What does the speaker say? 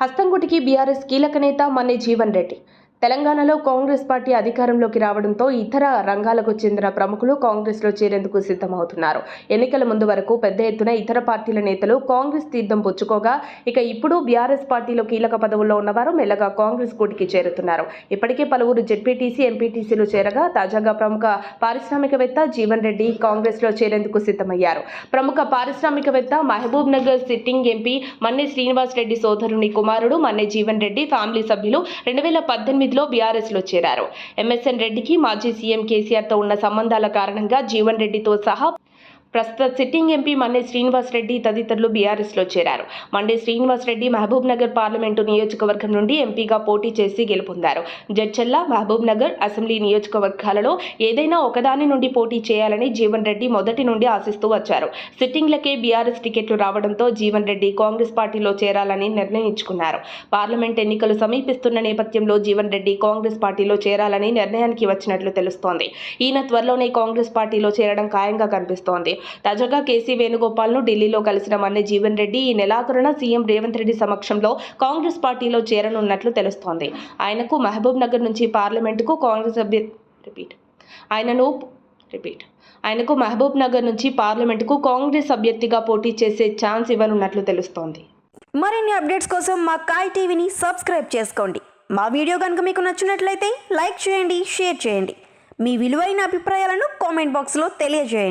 హస్తంగుటికి BRS కీలక నేత మన్నె జీవన్ రెడ్డి. తెలంగాణలో కాంగ్రెస్ పార్టీ అధికారంలోకి రావడంతో ఇతర రంగాలకు చెందిన ప్రముఖులు కాంగ్రెస్లో చేరేందుకు సిద్ధమవుతున్నారు. ఎన్నికల ముందు వరకు పెద్ద ఎత్తున ఇతర పార్టీల నేతలు కాంగ్రెస్ తీర్థం పుచ్చుకోగా ఇక ఇప్పుడు బీఆర్ఎస్ పార్టీలో కీలక పదవుల్లో ఉన్నవారు మెల్లగా కాంగ్రెస్ కూటికి చేరుతున్నారు. ఇప్పటికే పలువురు జెడ్పీటీసీ ఎంపీటీసీలు చేరగా తాజాగా ప్రముఖ పారిశ్రామికవేత్త జీవన్ రెడ్డి కాంగ్రెస్లో చేరేందుకు సిద్ధమయ్యారు. ప్రముఖ పారిశ్రామికవేత్త మహబూబ్ నగర్ సిట్టింగ్ ఎంపీ మన్నె శ్రీనివాస్ రెడ్డి సోదరుని కుమారుడు మన్నె జీవన్ రెడ్డి ఫ్యామిలీ సభ్యులు. రెండు వేల పద్దెనిమిది పంతొమ్మిదిలో బీఆర్ఎస్లో చేరారు. ఎంఎస్ఎన్ రెడ్డికి మాజీ సీఎం కేసీఆర్తో ఉన్న సంబంధాల కారణంగా జీవన్ రెడ్డితో సహా ప్రస్తుత సిట్టింగ్ ఎంపీ మన్నే శ్రీనివాస్ రెడ్డి తదితరులు బీఆర్ఎస్లో చేరారు. మండే శ్రీనివాస్ రెడ్డి మహబూబ్ నగర్ పార్లమెంటు నియోజకవర్గం నుండి ఎంపీగా పోటీ చేసి గెలుపొందారు. జడ్చల్ల మహబూబ్ నగర్ అసెంబ్లీ నియోజకవర్గాలలో ఏదైనా ఒకదాని నుండి పోటీ చేయాలని జీవన్ రెడ్డి మొదటి నుండి ఆశిస్తూ వచ్చారు. సిట్టింగ్లకే బీఆర్ఎస్ టికెట్లు రావడంతో జీవన్ రెడ్డి కాంగ్రెస్ పార్టీలో చేరాలని నిర్ణయించుకున్నారు. పార్లమెంట్ ఎన్నికలు సమీపిస్తున్న నేపథ్యంలో జీవన్ రెడ్డి కాంగ్రెస్ పార్టీలో చేరాలని నిర్ణయానికి వచ్చినట్లు తెలుస్తోంది. ఈయన త్వరలోనే కాంగ్రెస్ పార్టీలో చేరడం ఖాయంగా కనిపిస్తోంది. తాజాగా కేసీ వేణుగోపాల్ను ఢిల్లీలో కలిసిన మన్నె జీవన్ రెడ్డి ఈ నెలాఖరున సీఎం రేవంత్ రెడ్డి సమక్షంలో కాంగ్రెస్ పార్టీలో చేరనున్నట్లు తెలుస్తోంది. ఆయనకు మహబూబ్ నగర్ నుంచి పార్లమెంటుకు కాంగ్రెస్ అభ్య రిపీట్ ఆయనను రిపీట్ ఆయనకు మహబూబ్ నగర్ నుంచి పార్లమెంటుకు కాంగ్రెస్ అభ్యర్థిగా పోటీ చేసే ఛాన్స్ ఇవ్వనున్నట్లు తెలుస్తోంది. మరిన్ని అప్డేట్స్ కోసం మా కాయ్ టీవీని సబ్స్క్రైబ్ చేసుకోండి. మా వీడియో కనుక మీకు నచ్చినట్లయితే లైక్ చేయండి షేర్ చేయండి. మీ విలువైన అభిప్రాయాలను కామెంట్ బాక్స్లో తెలియజేయండి.